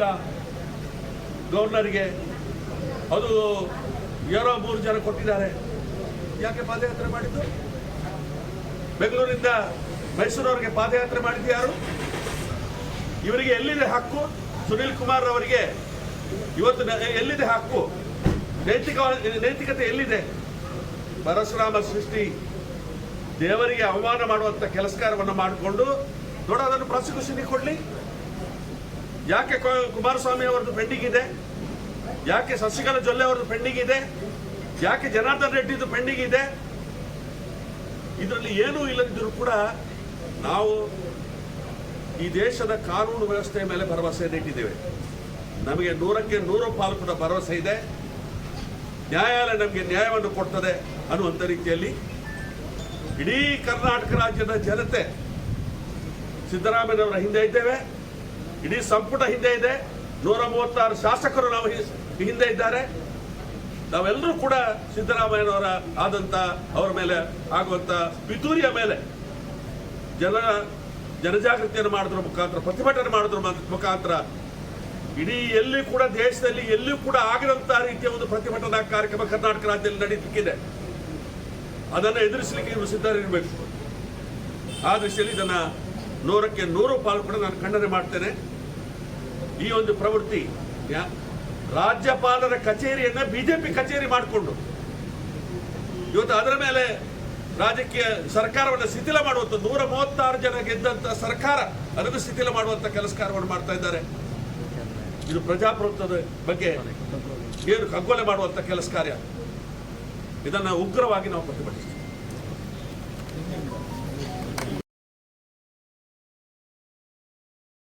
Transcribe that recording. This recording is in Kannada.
ಇಲ್ಲ. ಗವರ್ನರ್ಗೆ. ಅದು ಯಾರೋ ಮೂರು ಜನ ಕೊಟ್ಟಿದ್ದಾರೆ. ಯಾಕೆ ಪಾದಯಾತ್ರೆ ಮಾಡಿದ್ದು? ಬೆಂಗಳೂರಿಂದ ಮೈಸೂರವರಿಗೆ ಪಾದಯಾತ್ರೆ ಮಾಡಿದ್ದು ಯಾರು? ಇವರಿಗೆ ಎಲ್ಲಿದೆ ಹಕ್ಕು? ಸುನಿಲ್ ಕುಮಾರ್ ಅವರಿಗೆ ಇವತ್ತು ಎಲ್ಲಿದೆ ಹಕ್ಕು? ನೈತಿಕ ನೈತಿಕತೆ ಎಲ್ಲಿದೆ? ಪರಶುರಾಮ ಸೃಷ್ಟಿ ದೇವರಿಗೆ ಅವಮಾನ ಮಾಡುವಂತ ಕೆಲಸಕಾರವನ್ನು ಮಾಡಿಕೊಂಡು ದೊಡ್ಡ ಅದನ್ನು ಪ್ರಾಸಿಕ್ಯೂಷನ್ಗೆ ಕೊಡ್ಲಿ. ಯಾಕೆ ಕುಮಾರಸ್ವಾಮಿ ಅವರದ್ದು ಪೆಂಡಿಂಗ್ ಇದೆ? ಯಾಕೆ ಶಶಿಕಲಾ ಜೊಲ್ಲೆ ಅವರದ್ದು ಪೆಂಡಿಂಗ್ ಇದೆ? ಯಾಕೆ ಜನಾರ್ದನ್ ರೆಡ್ಡಿದು ಪೆಂಡಿಂಗ್ ಇದೆ? ಇದರಲ್ಲಿ ಏನೂ ಇಲ್ಲದಿದ್ದರೂ ಕೂಡ ನಾವು ಈ ದೇಶದ ಕಾನೂನು ವ್ಯವಸ್ಥೆಯ ಮೇಲೆ ಭರವಸೆಯನ್ನು ಇಟ್ಟಿದ್ದೇವೆ ನಮಗೆ ನೂರಕ್ಕೆ ನೂರು ಪಾಲು ಕೂಡ ಭರವಸೆ ಇದೆ. ನ್ಯಾಯಾಲಯ ನಮಗೆ ನ್ಯಾಯವನ್ನು ಕೊಡ್ತದೆ ಅನ್ನುವಂಥ ರೀತಿಯಲ್ಲಿ ಇಡೀ ಕರ್ನಾಟಕ ರಾಜ್ಯದ ಜನತೆ ಸಿದ್ದರಾಮಯ್ಯನವರ ಹಿಂದೆ ಇದ್ದೇವೆ. ಇಡೀ ಸಂಪುಟ ಹಿಂದೆ ಇದೆ. ನೂರ ಮೂವತ್ತಾರು ಶಾಸಕರು ನಾವು ಹಿಂದೆ ಇದ್ದಾರೆ. ನಾವೆಲ್ಲರೂ ಕೂಡ ಸಿದ್ದರಾಮಯ್ಯನವರ ಆದಂತ ಅವರ ಮೇಲೆ ಆಗುವಂತ ಪಿತೂರಿಯ ಮೇಲೆ ಜನರ ಜನಜಾಗೃತಿಯನ್ನು ಮಾಡೋದ್ರ ಮುಖಾಂತರ, ಪ್ರತಿಭಟನೆ ಮಾಡೋದ್ರ ಮುಖಾಂತರ ಇಡೀ ಎಲ್ಲಿ ಕೂಡ, ದೇಶದಲ್ಲಿ ಎಲ್ಲಿಯೂ ಕೂಡ ಆಗದಂತ ರೀತಿಯ ಒಂದು ಪ್ರತಿಭಟನಾ ಕಾರ್ಯಕ್ರಮ ಕರ್ನಾಟಕ ರಾಜ್ಯದಲ್ಲಿ ನಡೀಲಿಕ್ಕಿದೆ. ಅದನ್ನು ಎದುರಿಸಲಿಕ್ಕೆ ಇವರು ಸಿದ್ಧರಿರಬೇಕು. ಆ ದೃಷ್ಟಿಯಲ್ಲಿ ಇದನ್ನ ನೂರಕ್ಕೆ ನೂರು ಪಾಲು ಕೂಡ ನಾನು ಖಂಡನೆ ಮಾಡ್ತೇನೆ. ಈ ಒಂದು ಪ್ರವೃತ್ತಿ ರಾಜ್ಯಪಾಲರ ಕಚೇರಿಯನ್ನ ಬಿಜೆಪಿ ಕಚೇರಿ ಮಾಡಿಕೊಂಡು, ಇವತ್ತು ಅದರ ಮೇಲೆ ರಾಜಕೀಯ ಸರ್ಕಾರವನ್ನು ಶಿಥಿಲ ಮಾಡುವಂತ, ನೂರ ಮೂವತ್ತಾರು ಜನ ಗೆದ್ದಂತ ಸರ್ಕಾರ ಅದನ್ನು ಶಿಥಿಲ ಮಾಡುವಂತ ಕೆಲಸ ಕಾರ್ಯವನ್ನು ಮಾಡ್ತಾ ಇದ್ದಾರೆ. ಇದು ಪ್ರಜಾಪ್ರಭುತ್ವದ ಬಗ್ಗೆ ಏನು ಕಗ್ಗೊಲೆ ಮಾಡುವಂತ ಕೆಲಸ ಕಾರ್ಯ ಇದನ್ನ ಉಗ್ರವಾಗಿ ನಾವು ಪ್ರತಿಭಟಿಸ್ತೀವಿ.